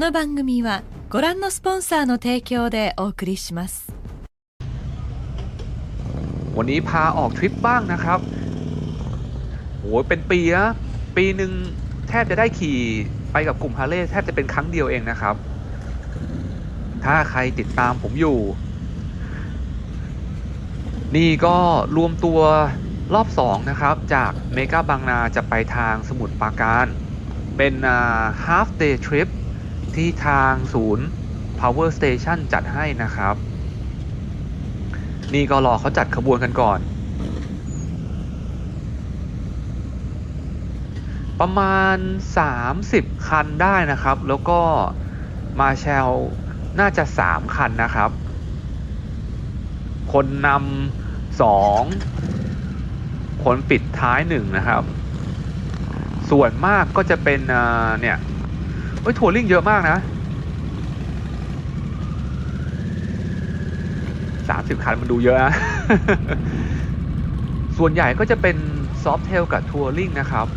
この番組はご覧のスポンサーの提供でお送りします วันนี้พาออกทริปบ้างนะครับโอ้ยเป็นปีนะปีหนึ่งแทบจะได้ขี่ไปกับกลุ่มฮาร์เลย์แทบจะเป็นครั้งเดียวเองนะครับ ถ้าใครติดตามผมอยู่ นี่ก็รวมตัวรอบ 2 นะครับ จากเมกาบางนาจะไปทางสมุทรปราการ เป็นอ่า half day trip ที่ทางศูนย์ power station จัดให้นะครับ นี่ก็รอเขาจัดขบวนกันก่อน ประมาณ 30 คันได้นะครับ แล้วก็มาแชลน่าจะ 3 คันนะครับ คนนำสองคนปิดท้ายหนึ่งนะครับ ส่วนมากก็จะเป็นเนี่ย เฮ้ยทัวริ่งเยอะมากนะสามสิบคันมันดูเยอะนะ ส่วนใหญ่ก็จะเป็นซอฟเทลกับทัวริงนะครับ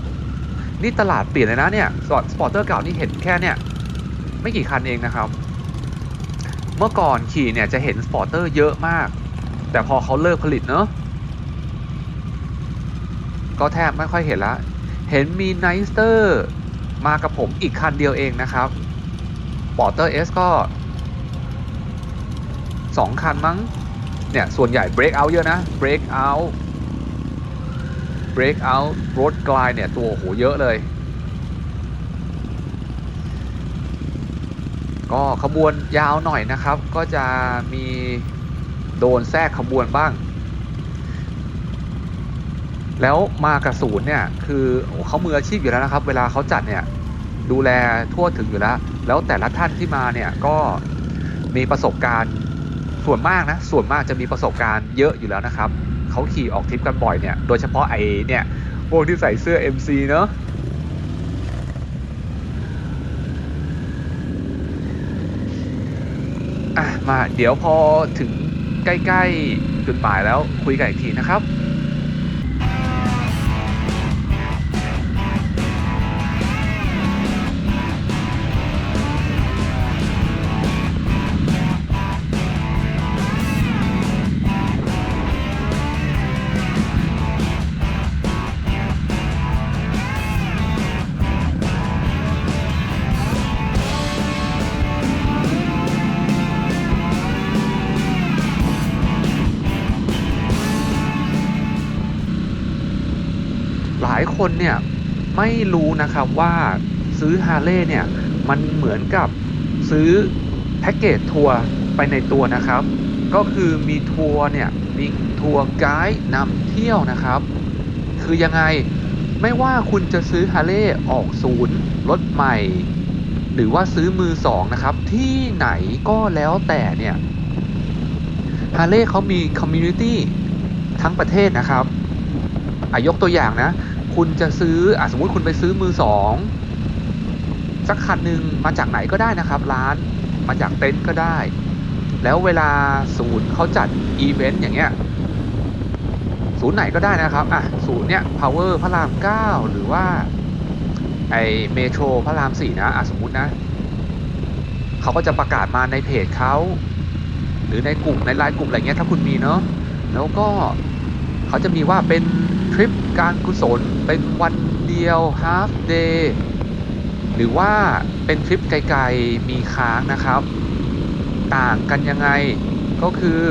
นี่ตลาดเปลี่ยนเลยนะเนี่ยสปอร์ตสปอร์เตอร์เก่านี่เห็นแค่เนี่ย ไม่กี่คันเองนะครับ เมื่อก่อนขี่เนี่ยจะเห็นสปอร์เตอร์เยอะมาก แต่พอเขาเลิกผลิตเนอะก็แทบไม่ค่อยเห็นละ เห็นมีไนสเตอร์ มากับผมอีกคันเดียวเองนะครับปอร์เตอร์เอสก็สองคันมั้ง เนี่ย ส่วนใหญ่ break out เยอะนะ break out break out road glide เนี่ย ตัวโหเยอะเลย ก็ขบวนยาวหน่อยนะครับ ก็จะมีโดนแทรกขบวนบ้าง แล้วมากับศูนย์เนี่ย คือเขามืออาชีพอยู่แล้วนะครับ เวลาเขาจัดเนี่ย ดูแลทั่วถึงอยู่แล้ว แล้วแต่ละท่านที่มาเนี่ยก็มีประสบการณ์ส่วนมากนะส่วนมากจะมีประสบการณ์เยอะอยู่แล้วนะครับเขาขี่ออกทริปกันบ่อยเนี่ยโดยเฉพาะไอ้เนี่ยพวกที่ใส่เสื้อ MC เนอะอะมาเดี๋ยวพอถึงใกล้ ๆ จุดหมายแล้วคุยกันอีกทีนะครับ คนเนี่ยไม่รู้นะครับว่าซื้อฮาร์เลย์เนี่ยมันเหมือนกับซื้อแพ็กเกจทัวร์ไปในตัวนะครับ ก็คือมีทัวร์เนี่ยมีทัวร์ไกด์นำเที่ยวนะครับ คือยังไงไม่ว่าคุณจะซื้อฮาร์เลย์ออกศูนย์รถใหม่ หรือว่าซื้อมือสองนะครับ ที่ไหนก็แล้วแต่เนี่ยฮาร์เลย์เขามีคอมมูนิตี้ทั้งประเทศนะครับอายกตัวอย่างนะ คุณจะซื้ออสมมุติคุณไปซื้อมือสองสักคันหนึ่งมาจากไหนก็ได้นะครับ ร้านมาจากเต็นท์ก็ได้ แล้วเวลาศูนย์เขาจัดอีเวนต์อย่างเงี้ยศูนย์ไหนก็ได้นะครับอะศูนย์เนี้ย power พระราม9หรือว่าไอเมโทรพระราม4นะอะสมมุตินะเขาก็จะประกาศมาในเพจเขาหรือในกลุ่มในไลน์กลุ่มอะไรเงี้ยถ้าคุณมีเนาะแล้วก็ เขาจะมีว่าเป็นทริปการกุศล เป็นวันเดียว half day หรือว่าเป็นทริปไกลๆมีค้างนะครับ ต่างกันยังไงก็คือ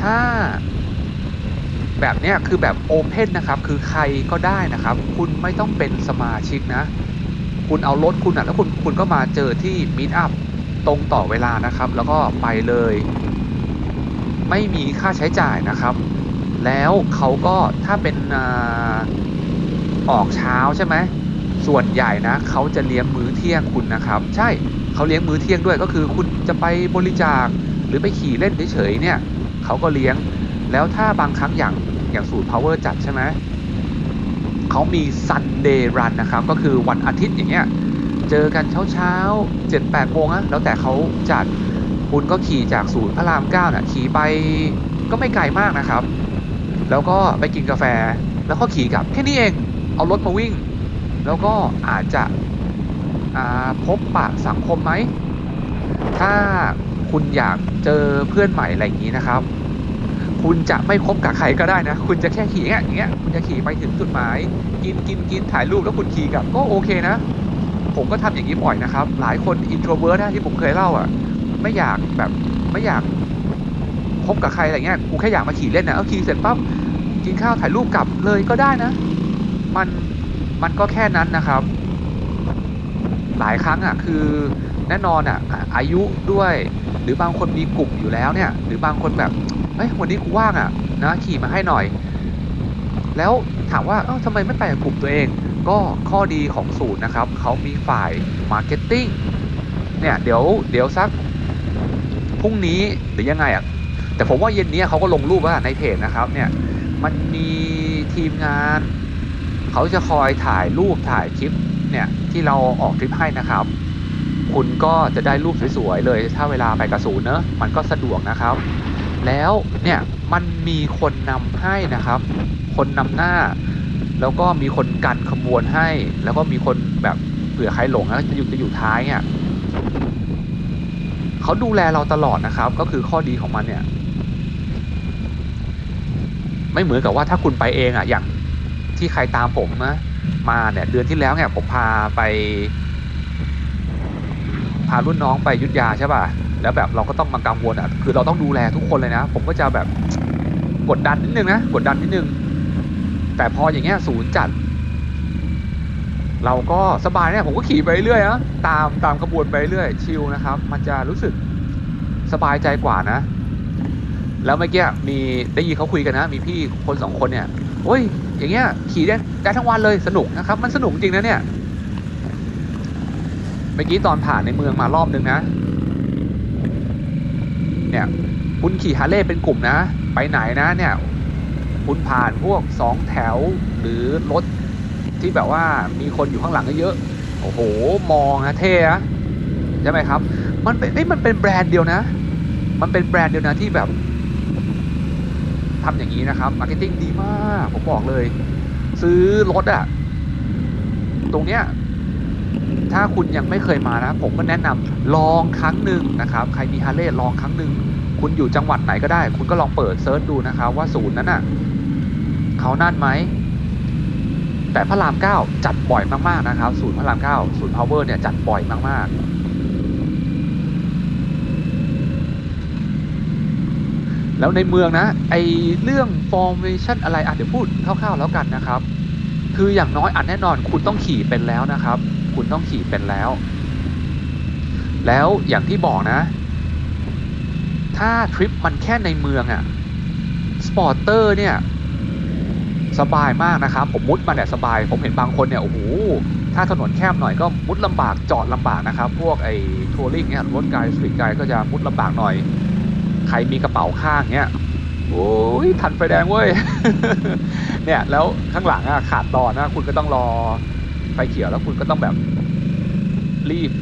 ถ้าแบบเนี้ยคือแบบโอเพนนะครับ คือใครก็ได้นะครับ คุณไม่ต้องเป็นสมาชิกนะ คุณเอารถคุณอะแล้วคุณคุณก็มาเจอที่มิ e อัพตรงต่อเวลานะครับ แล้วก็ไปเลย ไม่มีค่าใช้จ่ายนะครับ แล้วเขาก็ถ้าเป็นออกเช้าใช่ไหมส่วนใหญ่นะเขาจะเลี้ยงมื้อเที่ยงคุณนะครับ ใช่เขาเลี้ยงมื้อเที่ยงด้วยก็คือคุณจะไปบริจาคหรือไปขี่เล่นเฉยๆเนี่ยเขาก็เลี้ยง แล้วถ้าบางครั้งอย่างอย่างสูตร power จัดใช่ไหมเขามี Sunday Run นะครับ ก็คือวันอาทิตย์อย่างเงี้ย เจอกันเช้าๆเจ็ดแปดโมงอะแล้วแต่เขาจัด คุณก็ขี่จากศูนย์พระรามเก้าน่ะขี่ไปก็ไม่ไกลมากนะครับ แล้วก็ไปกินกาแฟ แล้วก็ขี่กลับแค่นี้เองเอารถมาวิ่ง แล้วก็อาจจะพบปะสังคมไหม ถ้าคุณอยากเจอเพื่อนใหม่อะไรอย่างนี้นะครับ คุณจะไม่คบกับใครก็ได้นะ คุณจะแค่ขี่อย่างเงี้ยคุณจะขี่ไปถึงจุดหมาย กินกินกินถ่ายรูปแล้วคุณขี่กลับก็โอเคนะ ผมก็ทำอย่างนี้บ่อยนะครับ หลายคนอินโทรเวิร์นะที่ผมเคยเล่าอะ ไม่อยากแบบไม่อยากคบกับใครอะไรเงี้ยกูแค่อยากมาขี่เล่นนะเอาขี่เสร็จปั๊บกินข้าวถ่ายรูปกลับเลยก็ได้นะ มันมันก็แค่นั้นนะครับ หลายครั้งอะคือแน่นอนอะอะอายุด้วย หรือบางคนมีกลุ่มอยู่แล้วเนี่ย หรือบางคนแบบเอ้ยวันนี้กูว่างอะนะขี่มาให้หน่อย แล้วถามว่าเอ้าทำไมไม่ไปกับกลุ่มตัวเอง ก็ข้อดีของศูนย์นะครับเขามีฝ่ายมาร์เก็ตติ้งเนี่ยเดี๋ยวเดี๋ยวสัก พรุ่งนี้หรือยังไงอะแต่ผมว่าเย็นนี้เขาก็ลงรูปว่าในเพจนะครับเนี่ยมันมีทีมงาน เขาจะคอยถ่ายรูปถ่ายคลิปเนี่ยที่เราออกทริปให้นะครับ คุณก็จะได้รูปสวยๆเลย ถ้าเวลาไปกระสูนเนอะมันก็สะดวกนะครับ แล้วเนี่ยมันมีคนนำให้นะครับ คนนำหน้า แล้วก็มีคนกันขบวนให้ แล้วก็มีคนแบบเผื่อใครหลงแล้วจะอยู่จะอยู่ท้ายเนี่ย เขาดูแลเราตลอดนะครับ ก็คือข้อดีของมันเนี่ย ไม่เหมือนกับว่าถ้าคุณไปเองอะอย่างที่ใครตามผมนะมาเนี่ยเดือนที่แล้วเนี่ยผมพาไป พารุ่นน้องไปยุทธยาใช่ป่ะแล้วแบบเราก็ต้องมากังวลอะคือเราต้องดูแลทุกคนเลยนะ ผมก็จะแบบกดดันนิดนึงนะกดดันนิดนึงแต่พออย่างเงี้ยศูนย์จัด เราก็สบายเนี่ยผมก็ขี่ไปเรื่อยนะตามตามขบวนไปเรื่อยชิลนะครับ มันจะรู้สึกสบายใจกว่านะ แล้วเมื่อกี้มีได้ยินเขาคุยกันนะ มีพี่คนสองคนเนี่ยโอ้ย อย่างเงี้ยขี่ได้ได้ทั้งวันเลยสนุกนะครับ มันสนุกจริงนะเนี่ยเมื่อกี้ตอนผ่านในเมืองมารอบนึงนะ เนี่ยคุณขี่ฮาร์เลย์เป็นกลุ่มนะ ไปไหนนะเนี่ย คุณผ่านพวกสองแถวหรือรถ ที่แบบว่ามีคนอยู่ข้างหลังเยอะโอ้โห มองนะเท่ะใช่ไหมครับ มันเป็นเอ้ยมันเป็นแบรนด์เดียวนะ มันเป็นแบรนด์เดียวนะที่แบบทำอย่างนี้นะครับมาร์เก็ตติ้งดีมากผมบอกเลย ซื้อรถอะตรงเนี้ยถ้าคุณยังไม่เคยมานะ ผมก็แนะนำลองครั้งหนึ่งนะครับ ใครมีฮาร์เลย์ลองครั้งหนึ่งคุณอยู่จังหวัดไหนก็ได้ คุณก็ลองเปิดเซิร์ชดูนะครับ ว่าศูนย์นั้นน่ะเขานั่นไหม แต่พระรามเก้าจัดบ่อยมากๆนะครับศูนย์พระรามเก้าศูนย์พาวเวอร์เนี่ยจัดบ่อยมากๆ แล้วในเมืองนะไอเรื่อง formation อะไรอะเดี๋ยวพูดคร่าวๆแล้วกันนะครับ คืออย่างน้อยอันแน่นอนคุณต้องขี่เป็นแล้วนะครับ คุณต้องขี่เป็นแล้ว แล้วอย่างที่บอกนะ ถ้าทริปมันแค่ในเมืองอะสปอร์เตอร์เนี่ย สบายมากนะครับผมมุดมาเนี่ยสบาย ผมเห็นบางคนเนี่ยโอ้โหถ้าถนนแคบหน่อยก็มุดลำบากจอดลำบากนะครับ พวกไอ้ทัวริงเนี่ยรถไกด์สตรีทไกด์ก็จะมุดลำบากหน่อย ใครมีกระเป๋าข้างเนี่ยโอ้ยทันไฟแดงเว้ยเนี่ยแล้วข้างหลังอะขาดตอนนะคุณก็ต้องรอไฟเขียวแล้วคุณก็ต้องแบบรีบ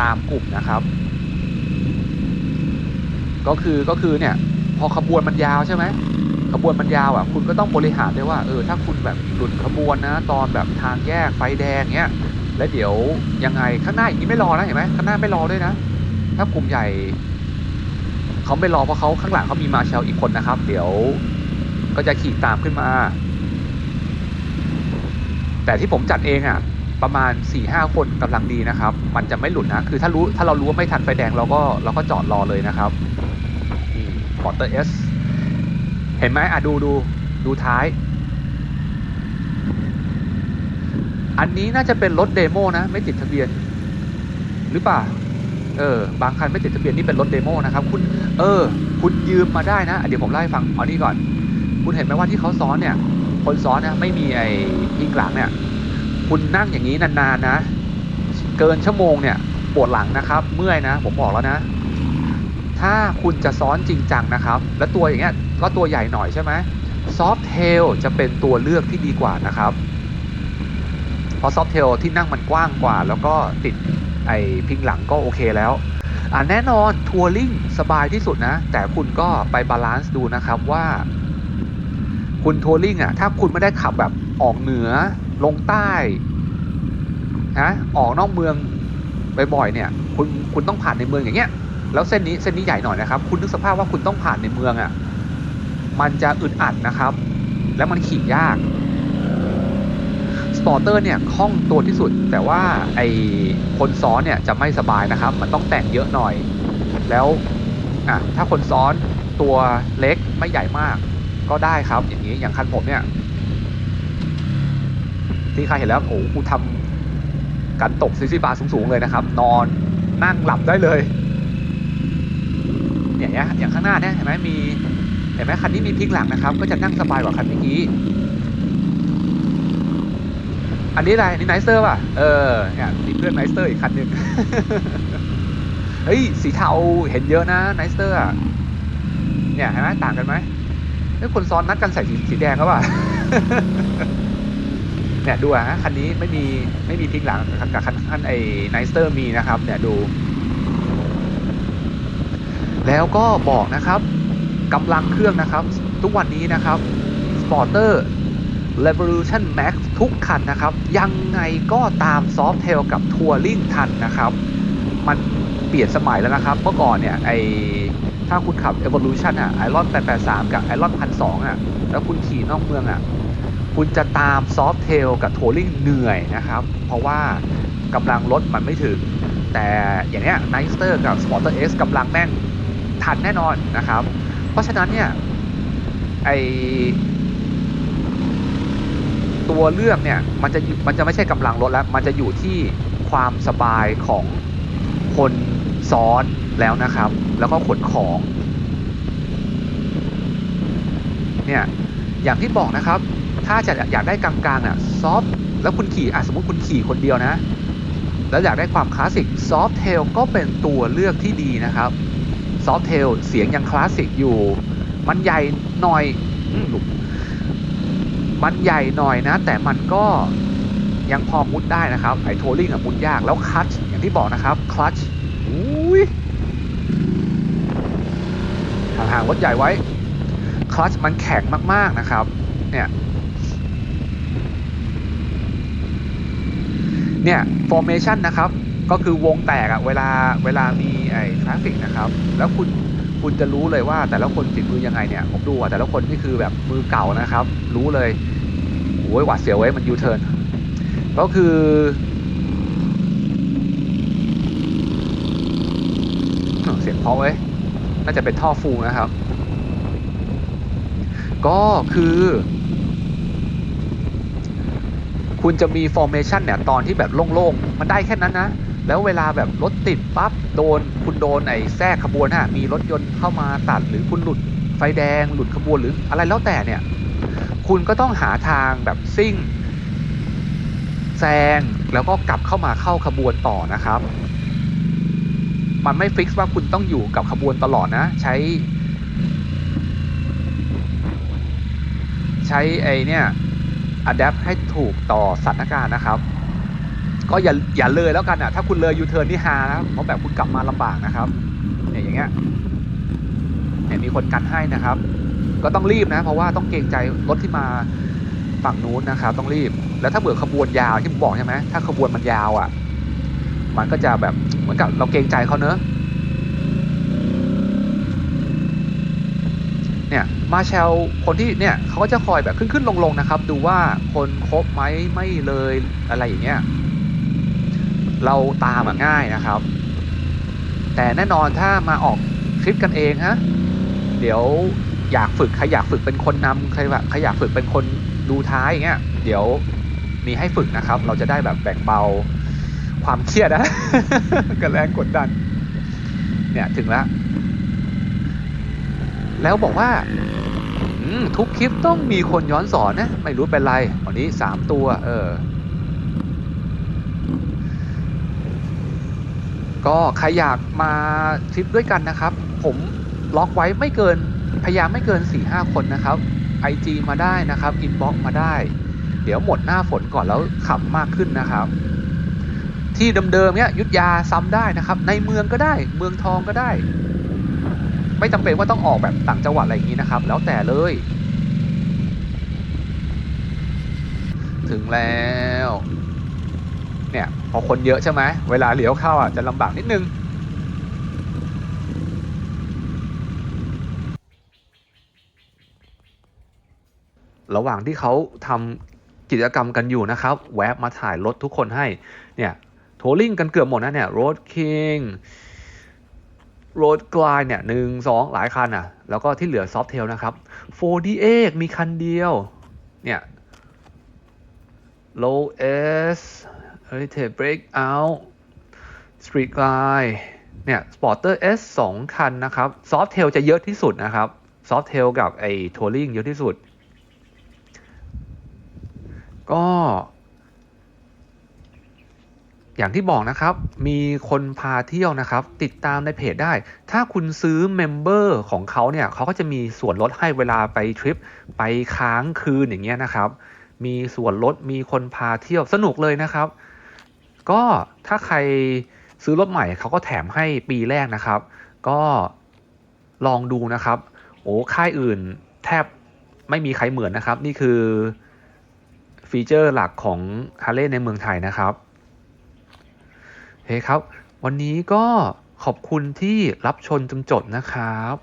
ตามกลุ่มนะครับ ก็คือก็คือเนี่ย พอขบวนมันยาวใช่ไหม ขบวนมันยาวอะคุณก็ต้องบริหารด้วยว่าเออถ้าคุณแบบหลุดขบวนนะ ตอนแบบทางแยกไฟแดงเงี้ยแล้วเดี๋ยวยังไงข้างหน้าอย่างนี้ไม่รอนะเห็นไหมข้างหน้าไม่รอด้วยนะ ถ้ากลุ่มใหญ่เขาไม่รอเพราะเขาข้างหลังเขามีมาเชลอีกคนนะครับ เดี๋ยวก็จะขี่ตามขึ้นมา แต่ที่ผมจัดเองอะประมาณ4ี่ห้าคนกำลังดีนะครับ มันจะไม่หลุดนะ คือถ้ารู้ถ้าเรารู้ว่าไม่ทันไฟแดงเราก็เราก็จอดรอเลยนะครับนี่พอร์เตอร์เอส เห็นไหมอะดูดูดูท้าย อันนี้น่าจะเป็นรถเดโมนะ ไม่ติดทะเบียน หรือเปล่า เออ บางคันไม่ติดทะเบียนนี่เป็นรถเดโมนะครับ คุณ เออ คุณยืมมาได้นะ เดี๋ยวผมเล่าให้ฟังเอานี่ก่อน คุณเห็นไหมว่าที่เขาซ้อนเนี่ย คนซ้อนนะไม่มีไอ้พิงหลังเนี่ย คุณนั่งอย่างนี้นานๆนะ เกินชั่วโมงเนี่ยปวดหลังนะครับ เมื่อยนะ ผมบอกแล้วนะ ถ้าคุณจะซ้อนจริงจังนะครับ และตัวอย่างเงี้ย ก็ตัวใหญ่หน่อยใช่ไหมซอฟเทลจะเป็นตัวเลือกที่ดีกว่านะครับ เพราะซอฟเทลที่นั่งมันกว้างกว่า แล้วก็ติดไอ้พิงหลังก็โอเคแล้วอ่าแน่นอนทัวริงสบายที่สุดนะ แต่คุณก็ไปบาลานซ์ดูนะครับว่า คุณทัวริงอะถ้าคุณไม่ได้ขับแบบออกเหนือลงใต้นะออกนอกเมืองบ่อยๆเนี่ย คุณคุณต้องผ่านในเมืองอย่างเงี้ยแล้วเส้นนี้เส้นนี้ใหญ่หน่อยนะครับ คุณนึกสภาพว่าคุณต้องผ่านในเมืองอะ่ะ มันจะอึดอัดนะครับ แล้วมันขี่ยากสปอร์เตอร์เนี่ยคล่องตัวที่สุด แต่ว่าไอคนซ้อนเนี่ยจะไม่สบายนะครับ มันต้องแต่งเยอะหน่อย แล้วอะถ้าคนซ้อนตัวเล็กไม่ใหญ่มากก็ได้ครับ อย่างนี้อย่างคันผมเนี่ยที่ใครเห็นแล้วโอ้โหกูทำการตกซิซิบาสูงๆเลยนะครับ นอนนั่งหลับได้เลย เนี่ยอย่างข้างหน้าเนี่ยเห็นไหมมี เห็นไหมคันนี้มีพลิกหลังนะครับ ก็จะนั่งสบายกว่าคันเมื่อกี้ อันนี้อะไรนนี้ไนเซอร์ป่ะ เออเนี่ยมีเพื่อนไนเซอร์อีกคันหนึ่งเฮ้ยสีเทาเห็นเยอะนะไนเซอร์อะเนี่ยเห็นไหมต่างกันไหมเฮ้ยคนซ้อนนัดกันใส่สีสแดงก็ป่ะเนี่ยดูอะฮะคันนี้ไม่มีไม่มีพลิกหลังกับคันคันไอ้ไนเซอร์มีนะครับ เนี่ยดู แล้วก็บอกนะครับ กำลังเครื่องนะครับ ทุกวันนี้นะครับ Sporter Revolution Max ทุกคันนะครับ ยังไงก็ตาม Softail กับ Touring ทันนะครับ มันเปลี่ยนสมัยแล้วนะครับ เมื่อก่อนเนี่ยไอถ้าคุณขับ Evolution อะ Iron 883 กับ Iron 1002อะแล้วคุณขี่นอกเมืองอะคุณจะตาม Softail กับ Touring เหนื่อยนะครับ เพราะว่ากำลังรถมันไม่ถึง แต่อย่างเนี้ย n i s t e r กับ Sporter X กำลังแม่งทันแน่นอนนะครับ เพราะฉะนั้นเนี่ยไอตัวเลือกเนี่ยมันจะมันจะไม่ใช่กำลังรถแล้ว มันจะอยู่ที่ความสบายของคนซ้อนแล้วนะครับ แล้วก็ขนของเนี่ยอย่างที่บอกนะครับ ถ้าจะอยากได้กลางๆอะซอฟแล้วคุณขี่อะสมมติคุณขี่คนเดียวนะ แล้วอยากได้ความคลาสสิกซอฟเทลก็เป็นตัวเลือกที่ดีนะครับ ซอฟเทลเสียงยังคลาสสิกอยู่ มันใหญ่หน่อยมันใหญ่หน่อยนะ แต่มันก็ยังพอมุดได้นะครับไอ้โทลิ่งอะมุดยากแล้วคลัชอย่างที่บอกนะครับคลัชอุ้ยห่างๆรถใหญ่ไว้คลัชมันแข็งมาก ๆนะครับ เนี่ยเนี่ย formation นะครับ ก็คือวงแตกอะเวลาเวลามีไอ้ทราฟิกนะครับ แล้วคุณคุณจะรู้เลยว่าแต่ละคนฝีมือยังไงเนี่ยผมดูอะแต่ละคนนี่คือแบบมือเก่านะครับ รู้เลยโอ้ยหวาดเสียวไว้มันยูเทิร์นก็คือเสียงเพราะเว้ยน่าจะเป็นท่อฟูนะครับ ก็คือ คุณจะมี formation เนี่ย ตอนที่แบบโล่งๆ มันได้แค่นั้นนะ แล้วเวลาแบบรถติดปั๊บโดนคุณโดนไอ้แทรกขบวนฮะมีรถยนต์เข้ามาตัดหรือคุณหลุดไฟแดงหลุดขบวนหรืออะไรแล้วแต่เนี่ย คุณก็ต้องหาทางแบบซิ่งแซงแล้วก็กลับเข้ามาเข้าขบวนต่อนะครับ มันไม่ฟิกซ์ว่าคุณต้องอยู่กับขบวนตลอดนะ ใช้ ใช้ไอเนี่ยอัดแอปให้ถูกต่อสถานการณ์นะครับ ก็อย่าอย่าเลยแล้วกันอะ ถ้าคุณเลยยูเทิร์นนี่ฮานะเพราะแบบคุณกลับมาลำบากนะครับเนี่ยอย่างเงี้ยเนี่ยมีคนกันให้นะครับ ก็ต้องรีบนะ เพราะว่าต้องเกรงใจรถที่มาฝั่งนู้นนะครับ ต้องรีบ แล้วถ้าเบื่อขบวนยาวที่ผมบอกใช่ไหมถ้าขบวนมันยาวอะ มันก็จะแบบเหมือนกับเราเกรงใจเขาเนอะเนี่ยมาแชลคนที่เนี่ยเขาก็จะคอยแบบขึ้นขึ้นลงลงนะครับ ดูว่าคนครบไหมไม่เลยอะไรอย่างเงี้ย เราตามง่ายนะครับ แต่แน่นอนถ้ามาออกทริปกันเองฮะเดี๋ยวอยากฝึกใครอยากฝึกเป็นคนนำใครแบบใครอยากฝึกเป็นคนดูท้ายอย่างเงี้ยเดี๋ยวมีให้ฝึกนะครับ เราจะได้แบบแบ่งเบาความเครียดนะกับแรงกดดัน เนี่ยถึงแล้วแล้วบอกว่าทุกคลิปต้องมีคนย้อนสอนนะ ไม่รู้เป็นไรวันนี้สามตัว เออ ก็ใครอยากมาทริปด้วยกันนะครับ ผมล็อกไว้ไม่เกินพยายามไม่เกิน4ี่ห้าคนนะครับ IG มาได้นะครับอินบ็อกมาได้ เดี๋ยวหมดหน้าฝนก่อนแล้วขับมากขึ้นนะครับ ที่เดิมๆเนี้ยยุทธยาซ้ำได้นะครับ ในเมืองก็ได้ เมืองทองก็ได้ ไม่จำเป็นว่าต้องออกแบบต่างจังหวัดอะไรอย่างนี้นะครับ แล้วแต่เลย ถึงแล้ว เนี่ยพอคนเยอะใช่ไหมเวลาเลี้ยวเข้าอะจะลำบากนิดนึงระหว่างที่เขาทำกิจกรรมกันอยู่นะครับ แวะมาถ่ายรถทุกคนให้ เนี่ย โทรลิ่งกันเกือบหมดนะเนี่ยโรดคิงโรดกลายเนี่ยหนึ่งสองหลายคันอะ แล้วก็ที่เหลือซอฟเทลนะครับโฟดีเอกมีคันเดียว เนี่ย low s heritage breakout street glide เนี่ย sporter s สองคันนะครับ soft tail จะเยอะที่สุดนะครับ soft tail กับไอ้ touring เยอะที่สุด ก็ อย่างที่บอกนะครับ มีคนพาเที่ยวนะครับ ติดตามในเพจได้ ถ้าคุณซื้อเมมเบอร์ของเขาเนี่ย เขาก็จะมีส่วนลดให้เวลาไปทริป ไปค้างคืนอย่างเงี้ยนะครับ มีส่วนลด มีคนพาเที่ยว สนุกเลยนะครับ ก็ถ้าใครซื้อรถใหม่เขาก็แถมให้ปีแรกนะครับ ก็ลองดูนะครับ โอ้ค่ายอื่นแทบไม่มีใครเหมือนนะครับ นี่คือฟีเจอร์หลักของ h a r l e y ในเมืองไทยนะครับเฮ้ครับ วันนี้ก็ขอบคุณที่รับชมจนจบนะครับ